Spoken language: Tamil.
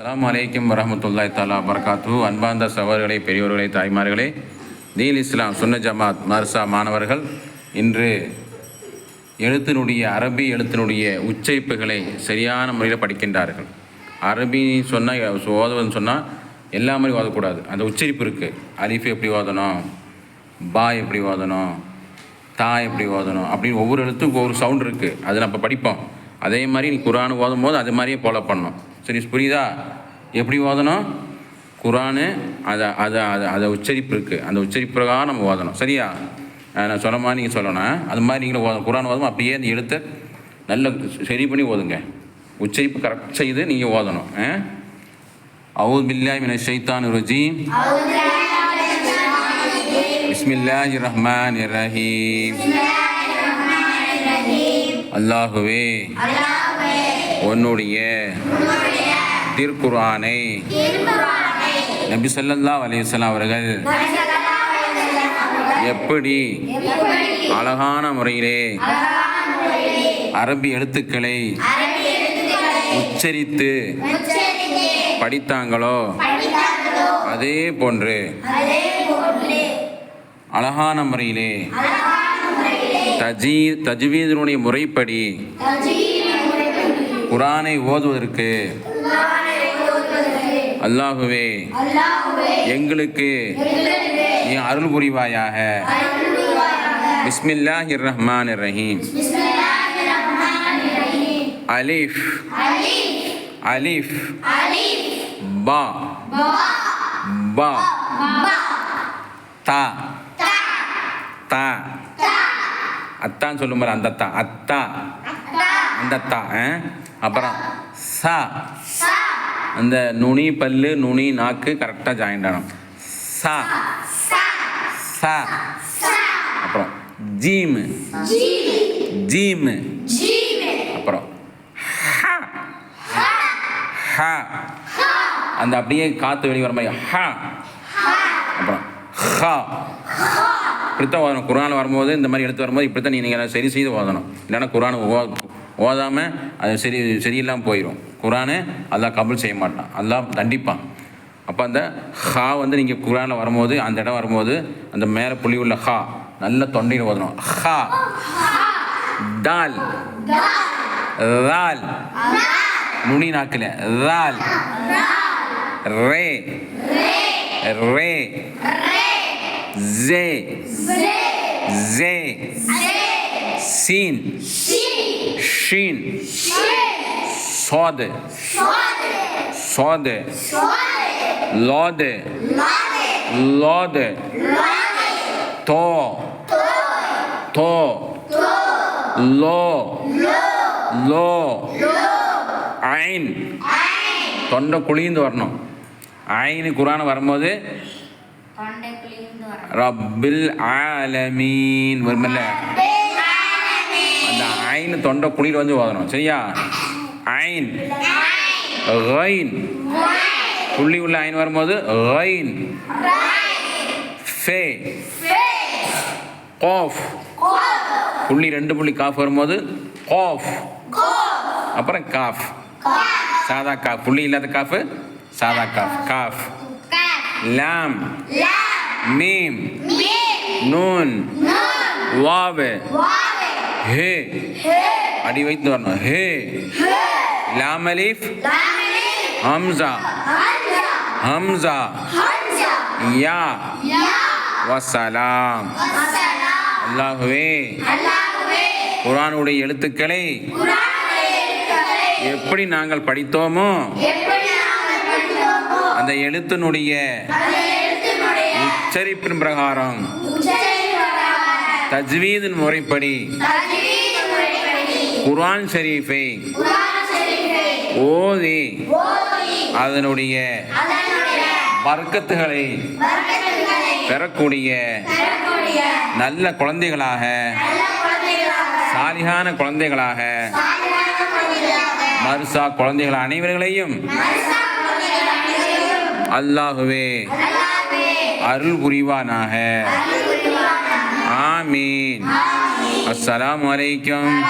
அலாம் அலைக்கும் வரமத்துல்லாய் தாலா வரகாத்து அன்பார்ந்த சகோதரர்களே பெரியோர்களே தாய்மார்களே தீல் இஸ்லாம் சுன்ன ஜமாத் மர்சா மாணவர்கள் இன்று எழுத்தினுடைய அரபி எழுத்தினுடைய உச்சரிப்புகளை சரியான முறையில் படிக்கின்றார்கள். அரபி சொன்னால் ஓதுவதுன்னு சொன்னால் எல்லா மாதிரி ஓதக்கூடாது. அந்த உச்சரிப்பு இருக்குது அலிஃப் எப்படி ஓதணும்? பா எப்படி ஓதணும்? தா எப்படி ஓதணும்? அப்படின்னு ஒவ்வொரு எழுத்துக்கும் ஒவ்வொரு சவுண்ட் இருக்குது அது நம்ம படிப்போம். அதே மாதிரி நீ குரான் ஓதும் போது அது மாதிரியே ஃபாலோ பண்ணணும். சரி புரியுதா? எப்படி ஓதணும் குரானு அதை அதை அதை அதை உச்சரிப்பு இருக்குது அந்த உச்சரிப்பு பிரகாரம் நம்ம ஓதணும் சரியா? நான் சொன்ன மாதிரி நீங்கள் சொல்லணும். அது மாதிரி நீங்களும் ஓத குரான் ஓதும் அப்படியே அந்த எழுத்தை நல்ல சரி பண்ணி ஓதுங்க. உச்சரிப்பு கரெக்ட் செய்து நீங்கள் ஓதணும் அவுத் பில்லாய் மின ஷைத்தான் ரஜீம். பிஸ்மில்லாஹி ரஹ்மான் ரஹீம். அல்லாஹுவே உன்னுடைய திருக்குர்ஆனை நபி சொல்லல்லா அலைஹி அவர்கள் எப்படி அழகான முறையிலே அரபி எழுத்துக்களை உச்சரித்து படித்தாங்களோ அதே போன்று அழகான முறையிலே தஜீ தஜ்வீதினுடைய முறைப்படி குரானை ஓதுவதற்கு அல்லாஹுவே எங்களுக்கு நீ அருள் புரிவாயாக. பிஸ்மில்லாஹிர் ரஹ்மான் ரஹீம் அலிஃப். அலிஃப். பா. பா. தா. தா. அத்தான் சொல்லும் பாரு அந்த தா அத்தா. அந்த தா ஆ? அப்புறம் சா. அந்த நுனி பல்லு நுனி நாக்கு கரெக்டாக ஜாயிண்ட் ஆகணும். சா. சா. அப்புறம் ஜீமு. ஜீமு. அப்புறம் ஹ. ஹ. அந்த அப்படியே காற்று வெளியே வர மாதிரி ஹ. அப்புறம் ஹா. இப்படித்தான் ஓதணும். குரான் வரும்போது இந்த மாதிரி எடுத்து வரும்போது இப்படித்தான் நீங்கள் சரி செய்து ஓதணும். இல்லைன்னா குரான் ஓ ஓதாமல் அது சரி சரியில்லாமல் போயிடும் குரானு அதெல்லாம் கபல் செய்ய மாட்டான். அதெல்லாம் தண்டிப்பான். அப்போ அந்த ஹா வந்து நீங்கள் குரானில் வரும்போது அந்த இடம் வரும்போது அந்த மேலே புள்ளி உள்ள ஹா நல்ல தொண்டையில் ஓதணும். ஹா. தால். ரால். நுனி நாக்கில். ரால். ரே. ரே. Z. Z. Sin. Shin. Sod. Sod. Lod. Lod. To. To. Lo. Lo. ஐன் தொண்டை குழிந்து வரணும் ஐனு குரான் வரும்போது ரப்பில் ஆலமீன். வருமில்ல. அந்த ஐன் தொண்டை குழியில் வந்து ஓதணும் சரியா? ஐன். ரைன் புள்ளி உள்ள ஐன் வரும்போது ரைன் ஃபே. கோஃப். புள்ளி ரெண்டு புள்ளி காஃப் வரும்போது கோஃப். அப்புறம் காஃப். சாதா காஃப். புள்ளி இல்லாத காஃபு. சாதா காஃப். காஃப். லாம் மீம் நூன் வாவு ஹே அடி வைத்து வரணும். ஹே லாம் அலிஃப் ஹம்சா ஹம்சா யா வசலாம் அல்லாஹுவே. குரானுடைய எழுத்துக்களை எப்படி நாங்கள் படித்தோமோ அந்த எழுத்தினுடைய உச்சரிப்பின் பிரகாரம் தஜ்வீதின் முறைப்படி குர்ஆன் ஷரீஃபை ஓதி அதனுடைய வர்க்கத்துகளை பெறக்கூடிய நல்ல குழந்தைகளாக சாலிகான குழந்தைகளாக மர்சா குழந்தைகள் அனைவர்களையும் அல்லாஹுவே அருள் புரிவானாக. ஆமீன். அஸ்ஸலாமு அலைக்கும்.